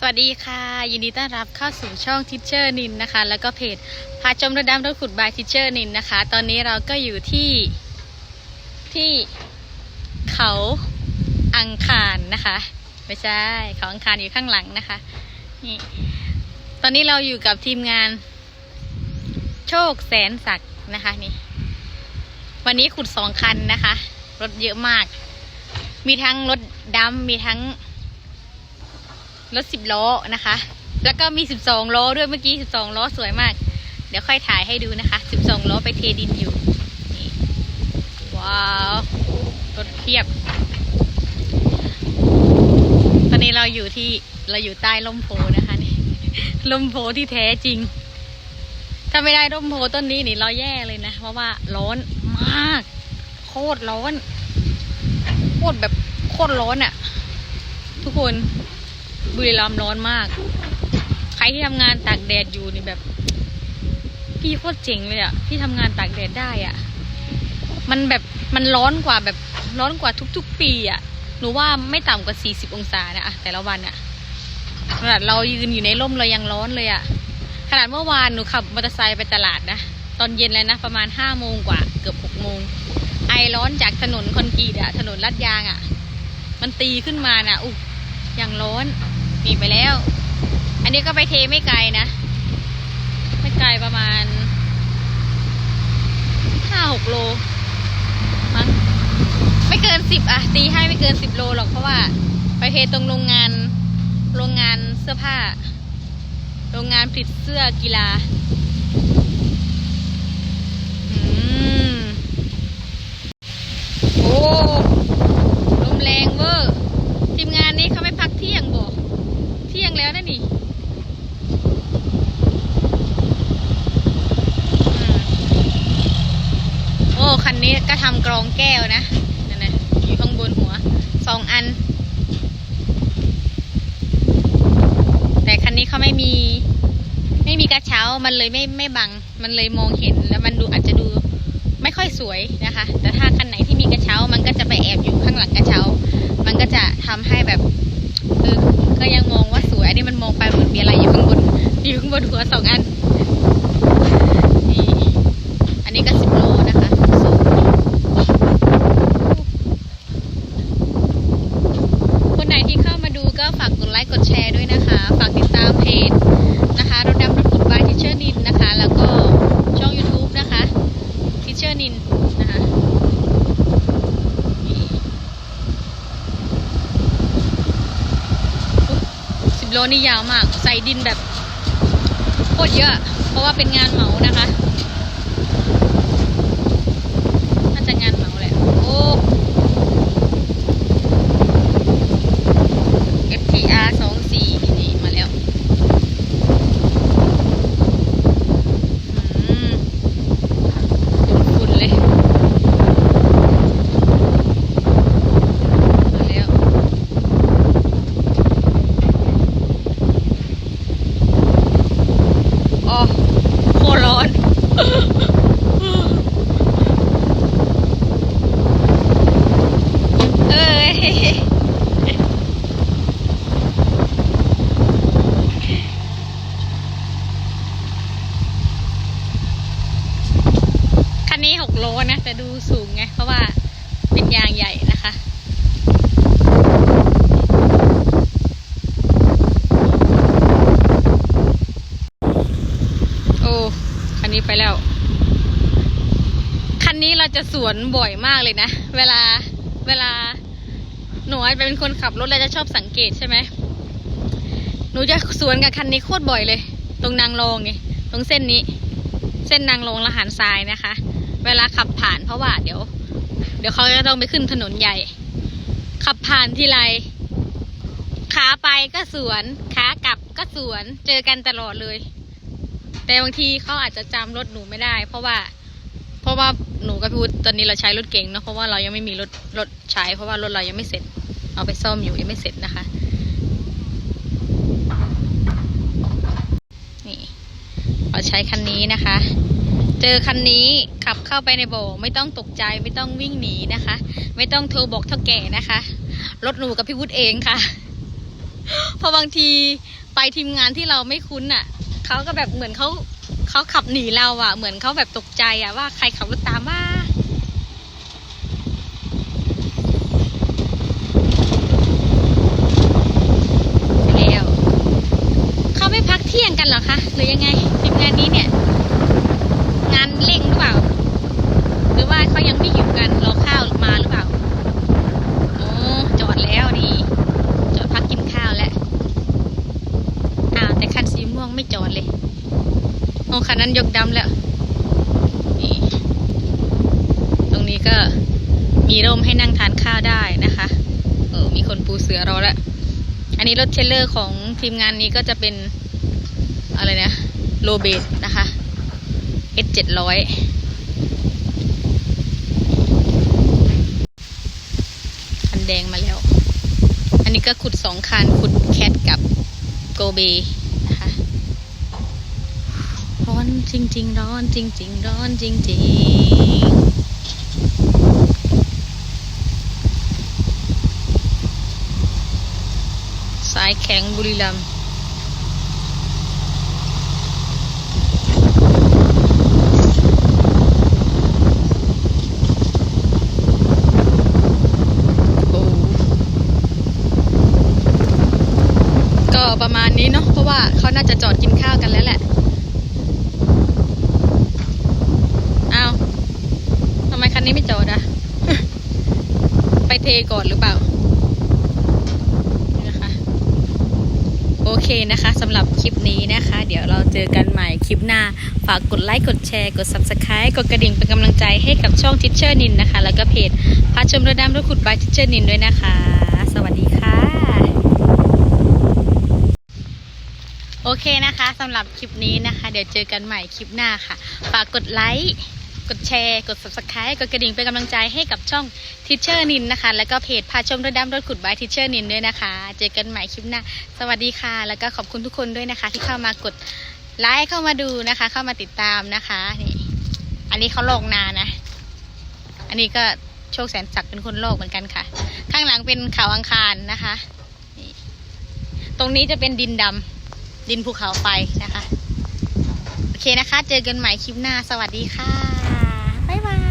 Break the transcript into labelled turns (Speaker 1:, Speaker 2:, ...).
Speaker 1: สวัสดีค่ะ ยินดีต้อนรับเข้าสู่ช่องทิชเชอร์นินนะคะ แล้วก็เพจพาชมรถดำรถขุดบายทิชเชอร์นินนะคะ ตอนนี้เราก็อยู่ที่ที่เขาอังคารนะคะ ไม่ใช่เขาอังคารอยู่ข้างหลังนะคะนี่ตอนนี้เราอยู่กับทีมงาน โชคแสนศักดิ์นะคะนี่ วันนี้ขุดสองคันนะคะ รถเยอะมาก มีทั้งรถดำมีทั้ง รถสิบล้อนะคะ แล้วก็มีสิบสองล้อด้วยเมื่อกี้สิบสองล้อสวยมาก เดี๋ยวค่อยถ่ายให้ดูนะคะสิบสองล้อไปเทดินอยู่ว้าวรถเพียบ ตอนนี้เราอยู่ที่เราอยู่ใต้ร่มโพนะคะนี่ร่มโพที่แท้จริง ถ้าไม่ได้ร่มโพต้นนี้นี่เราแย่เลยนะ เพราะว่าร้อนมาก โคตรร้อน โคตรแบบโคตรร้อนอะ่ะ ทุกคน บุรีรัมย์ร้อนมาก ใครที่ทำงานตากแดดอยู่นี่แบบ พี่โคตรเจ๋งเลยอะ่ะพี่ทำงานตากแดดได้อะ่ะมันแบบมันร้อนกว่าแบบร้อนกว่าทุก ๆ ปีอะ่ะหนูว่าไม่ต่ำกว่า 40 องศานะอะแต่ละวันอะ่ะขนาดเรายืนอยู่ในร่มเรายังร้อนเลยอะ่ะขนาดเมื่อวานหนูขับมอเตอร์ไซค์ไปตลาดนะตอนเย็นเลยนะประมาณ5โมงกว่าเกือบ6โมงไอร้อนจากถนนคอนกรีตอะถนนลาดยางอะมันตีขึ้นมาน่ะอุ๊ย อย่างร้อนหนีไปแล้ว อันนี้ก็ไปเทไม่ไกลนะ ไม่ไกลประมาณห้าหกโลมั้งไม่เกินสิบอะตีให้ไม่เกินสิบโลหรอกเพราะว่า ไปเทตรงโรงงานโรงงานเสื้อผ้า โรงงานผลิตเสื้อกีฬา อืม โอ้ลมแรงเวอร์ทีมงานนี้เขาไม่พักเที่ยงบอกเที่ยงแล้วนะนี่อืมโอ้ คันนี้ก็ทำกรอง แก้วนะนั่นนะอยู่ข้างบนหัวสองอัน แต่คันนี้เขาไม่มี ไม่มีกระเช้ามันเลยไม่ไม่บัง มันเลยมองเห็นแล้วมันดูอาจจะดูไม่ค่อยสวยนะคะ แต่ถ้าคันไหนที่มีกระเช้ามันก็จะไปแอบอยู่ข้างหลังกระเช้า มันก็จะทำให้แบบเออก็ยังมองว่าสวยอันนี้มันมองไปเหมือนมีอะไรอยู่ข้างบนอยู่ข้างบนหัวสอง อันนี้ก็สิบโลนะคะสูงคนไหนที่เข้ามาดูก็ฝากกดไลค์กดแชร์ด้วยนะคะ ฝากติดตามเพจนะคะรถดำรถขุดบายทิเชอร์นินนะคะ แล้วก็ช่อง YouTube นะคะ ทิเช อร์นินนะคะสิบโลนี่ยาวมาก ใส่ดินแบบโคตรเยอะ เพราะว่าเป็นงานเหมานะคะ น่าจะงานเหมาแหละ โอ้ FTR สองสี่นี่มาแล้ว อืม ฝุ่นๆเลย มาแล้ว อ๋อโคตรร้อน เอ้ย คันนี้หก โลนะแต่ดูสูงไง เพราะว่าเป็นยางใหญ่นะคะโอ้คันนี้ไปแล้ว คันนี้เราจะสวนบ่อยมากเลยนะ เวลาเวลาหนูเป็นคนขับรถแล้วจะชอบสังเกตใช่ไหมหนูจะสวนกับคันนี้โคตรบ่อยเลย ตรงนางรองไงตรงเส้นนี้ เส้นนางรองละหารทรายนะคะ เวลาขับผ่านเพราะว่าเดี๋ยว เดี๋ยวเขาจะต้องไปขึ้นถนนใหญ่ ขับผ่านทีไรขาไปก็สวนขากลับก็สวนเจอกันตลอดเลย แต่บางทีเขาอาจจะจำรถหนูไม่ได้ เพราะว่า เพราะว่าหนูกับพี่วุฒิตอนนี้เราใช้รถเก๋งเนอะเพราะว่าเรายังไม่มีรถรถใช้ เพราะว่ารถเรายังไม่เสร็จ เอาไปซ่อมอยู่ยังไม่เสร็จนะคะนี่เราใช้คันนี้นะคะ จอคันนี้ขับเข้าไปในโบไม่ต้องตกใจไม่ต้องวิ่งหนีนะคะ ไม่ต้องโทรบอกเท่าแก่นะคะรถหนูกับพี่วุฒิเองค่ะเพราะบางทีไปทีมงานที่เราไม่คุ้นอะเขาก็แบบเหมือนเขาเขาขับหนีเราอะ เหมือนเขาแบบตกใจอะว่าใครขับรถตามว่าแล้วเขาไม่พักเที่ยงกันหรอคะหรือยังไงทีมงานนี้เนี่ย งานเร่งหรือเปล่า หรือว่าเขายังไม่หิวกันรอข้าวมาหรือเปล่าโอ้จอดแล้วนี่ จอดพักกินข้าวแล้ว อ้าวแต่คันสีม่วงไม่จอดเลยโอ้คันนั้นยกดำแล้วนี่ตรงนี้ก็มีร่มให้นั่งทานข้าวได้นะคะเออมีคนปูเสือรอแล้วอันนี้รถเทลเลอร์ของทีมงานนี้ก็จะเป็นอะไรนะโลเบสนะคะ S เจ็ดร้อยคันแดงมาแล้ว อันนี้ก็ขุดสองคันขุดแคทกับโกเบ อนจริง ๆ ร้อนจริง ๆ ร้อนจริงๆสายแข็งบุรีรัมย์ก็ประมาณนี้เนาะเพราะว่าเขาน่าจะจอดกินข้าวกันแล้วแหละ อ้าวทำไมคันนี้ไม่จอดอะไปเทก่อนหรือเปล่านะคะโอเคนะคะสำหรับคลิปนี้นะคะ เดี๋ยวเราเจอกันใหม่คลิปหน้า ฝากกดไลค์ กดแชร์ กด subscribe กดกระดิ่งเป็นกำลังใจให้กับช่องทิชเชอร์นินนะคะ แล้วก็เพจพาชมระดำรถขุดบายทิชเชอร์นินด้วยนะคะ สวัสดีค่ะ โอเคนะคะสำหรับคลิปนี้นะคะ เดี๋ยวเจอกันใหม่คลิปหน้าค่ะ ฝากกดไลค์ กดแชร์ กด subscribe กดกระดิ่งเป็นกำลังใจให้กับช่อง Teacher นินนะคะ แล้วก็เพจพาชมรถดำรถขุดบาย Teacher นินด้วยนะคะ เจอกันใหม่คลิปหน้า สวัสดีค่ะ แล้วก็ขอบคุณทุกคนด้วยนะคะ ที่เข้ามากดไลค์เข้ามาดูนะคะ เข้ามาติดตามนะคะนี่อันนี้เขาโลกนานะ อันนี้ก็โชคแสนศักดิ์เป็นคนโลกเหมือนกันค่ะ ข้างหลังเป็นเขาอังคารนะคะ ตรงนี้จะเป็นดินดำ ดินภูเขาไฟนะคะ โอเคนะคะ เจอกันใหม่คลิปหน้า สวัสดีค่ะ บ๊ายบาย